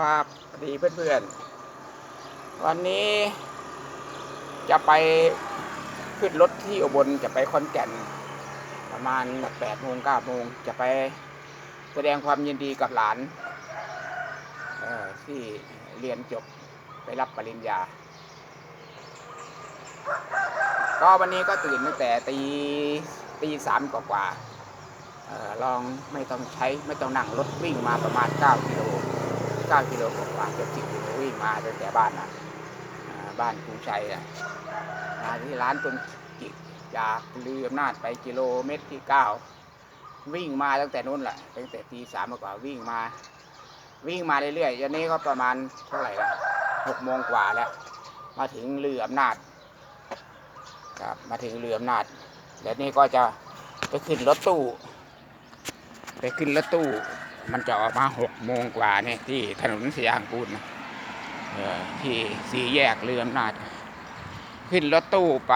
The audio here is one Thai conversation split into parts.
ครับสวัสดีเพื่อนๆ วันนี้จะไปขึ้นรถที่อุบลจะไปคอนแก่น ประมาณ8โมง9โมงจะไปแสดงความยินดีกับหลานที่เรียนจบไปรับปริญญา ก็วันนี้ก็ตื่นตั้งแต่ตีตีสามกว่าๆเอ่อลองไม่ต้องใช้ไม่ต้องนั่งรถวิ่งมาประมาณ 9กิโล 9กิโลกว่าเกือบ10กิโลวิ่งมาตั้งแต่บ้านนะบ้านกรุงชัยนะมาที่ร้านต้นจิกจากลืออำนาจไปกิโลเมตรที่9วิ่งมาตั้งแต่นู้นแหละตั้งแต่ตีสามกว่าวิ่งมา วิ่งมาเรื่อยๆยันนี้ก็ประมาณเท่าไหร่ละหกโมงกว่าแล้ว มาถึงเรืออำนาจครับมาถึงเรืออำนาจแล้วนี่ก็จะไปขึ้นรถตู้ ไปขึ้นรถตู้ มันจะออกมาหกโมงกว่าเนี่ยที่ถนนสยามกูลนะที่สี่แยกเรืออำนาจ ขึ้นรถตู้ไป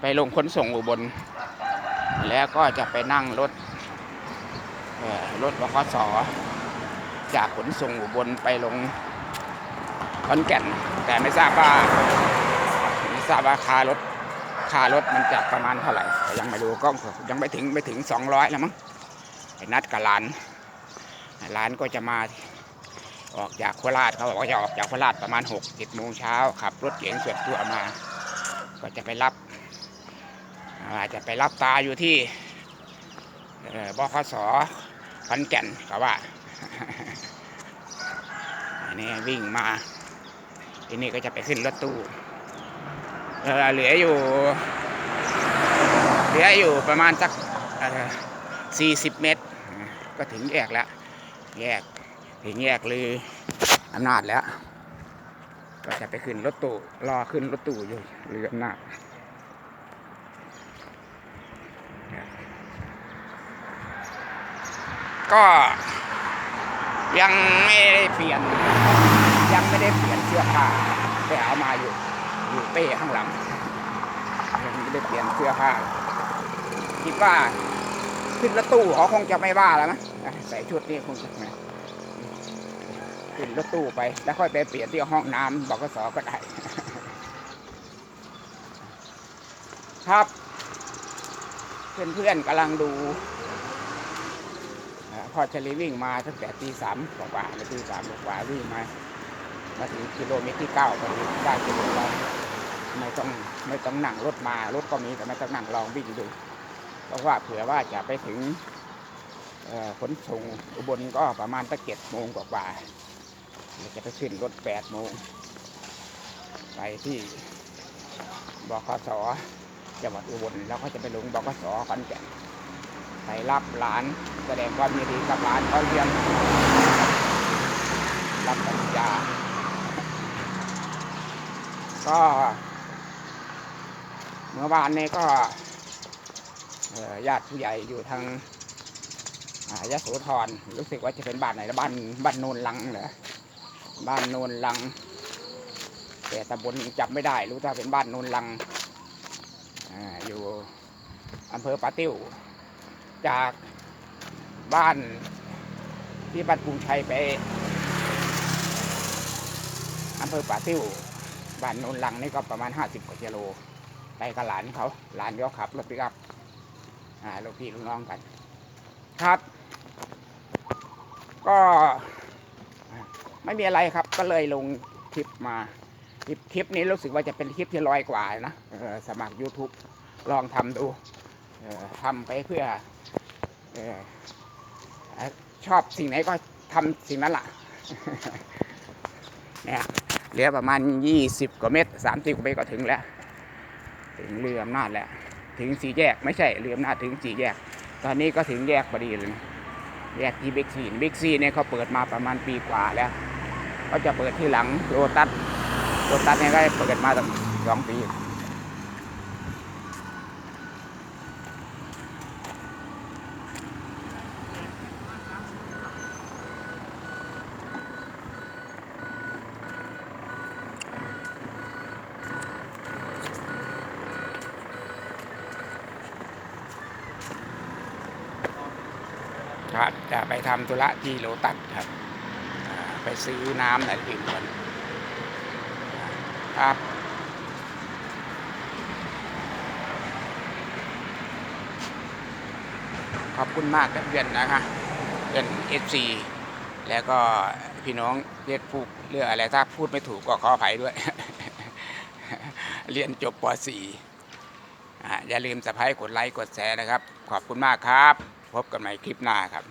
ไปลงขนส่งอุบล แล้วก็จะไปนั่งรถรถบขสจากขนส่งอุบลไปลงขอนแก่น แต่ไม่ทราบว่าไม่ทราบว่าค่ารถค่ารถมันจะประมาณเท่าไหร่ยังไม่รู้ก็ยังไม่ถึงไม่ถึงสองร้อยแล้วมั้ง นัดกับหลานหลานก็จะมาออกจากโคราชเขาบอกว่าจะออกจากโคราชประมาณหกเจ็ดโมงเช้าขับรถเก๋งส่วนตัวมา ก็จะไปรับอาจจะไปรับตาอยู่ที่บคสขอนแก่นก็ว่าอันนี้วิ่งมาทีนี้ก็จะไปขึ้นรถตู้เหลืออยู่ เหลืออยู่ประมาณสักอ 40 เมตร ก็ถึงแยกแล้ว แยกถึงแยกเลือำนาจแล้ว ก็จะไปขึ้นรถตู้รอขึ้นรถตู้อยู่ลืออำนาจก็ยังไม่ได้เปลี่ยน ยังไม่ได้เปลี่ยนเสื้อผ้าไปเอามาอยู่ อยู่เป้ข้างหลังยังไม่ได้เปลี่ยนเสื้อผ้าคิดว่า ขึ้นรถตู้เขาคงจะไม่ว่าแล้วนะใส่ชุดนี้คงจะไม่ขึ้นรถตู้ไป แล้วค่อยไปเปลี่ยนที่ห้องน้ำบกสก็ได้ ครับเพื่อนๆกำลังดูพอชลีวิ่งมาตั้งแต่ตีสามกว่าหรือตีสามกว่าวิ่งมามาถึงกิโลเมตรที่เก้าพอดีได้กิโลแล้วไม่ต้องไม่ต้องนั่งรถมารถก็มีแต่ไม่ต้องนั่งลองวิ่งดู เพราะว่าเผื่อว่าจะไปถึงขนส่งอุบลก็ประมาณตั้งเจ็ดโมงกว่าๆเราจะไปขึ้นรถแปดโมงไปที่บขสจังหวัดอุบลแล้วก็จะไปลงบขสขอนแก่นไปรับหลานแสดงความยินดีกับหลานเขาเรียนรับปริญญาก็ เมื่อวานนี้ก็ ญาติผู้ใหญ่อยู่ทางยะโสธรรู้สึกว่าจะเป็นบ้านไหนบ้านบ้านโนนลังเหรอบ้านโนนลัง แต่ตำบลจำไม่ได้ รู้ว่าเป็นบ้านโนนลังอยู่อำเภอปาติ้ว จากบ้านที่บ้านกรุงชัยไปอำเภอปาติ้วบ้านโนนลังนี่ก็ประมาณห้าสิบกว่ากิโลไปกับหลานเขาหลานเขาขับรถไปิกอัพ อ่าลูกพี่ลูกน้องกัน ครับ ก็ไม่มีอะไรครับ ก็เลยลงคลิปมาคลิปคลิปนี้รู้สึกว่าจะเป็นคลิปที่ร้อยกว่านะออสมัคร YouTube ลองทำดูออทำไปเพื่ออชอบสิ่งไหนก็ทำสิ่งนั้นละเนี่ยเหลือประมาณ20กว่าเมตร30กว่าเมตรก็ถึงแล้ว ถึงเรืออำนาจแล้ว ถึงสี่แยก ไม่ใช่เรืออำนาจถึงสี่แยก ตอนนี้ก็ถึงแยกพอดีเลยนะแยกที่บิ๊กซีบิ๊กซีเนี่ยเขาเปิดมาประมาณปีกว่าแล้ว ก็จะเปิดที่หลังโรตัสโรตัสเนี่ยก็เปิดมาตั้งสองปี ครับจะไปทำธุระที่โลตัสครับไปซื้อน้ำไหนดื่มก่อนครับขอบคุณมากเพื่อนนะคะเป็นเอฟซีแล้วก็พี่น้องเรียกพูดเรื่องอะไรถ้าพูดไม่ถูกก็ขออภัยด้วย เรียนจบป .4 ออย่าลืมสะพายกดไลค์กดแชร์นะครับ ขอบคุณมากครับ พบกันใหม่คลิปหน้าครับ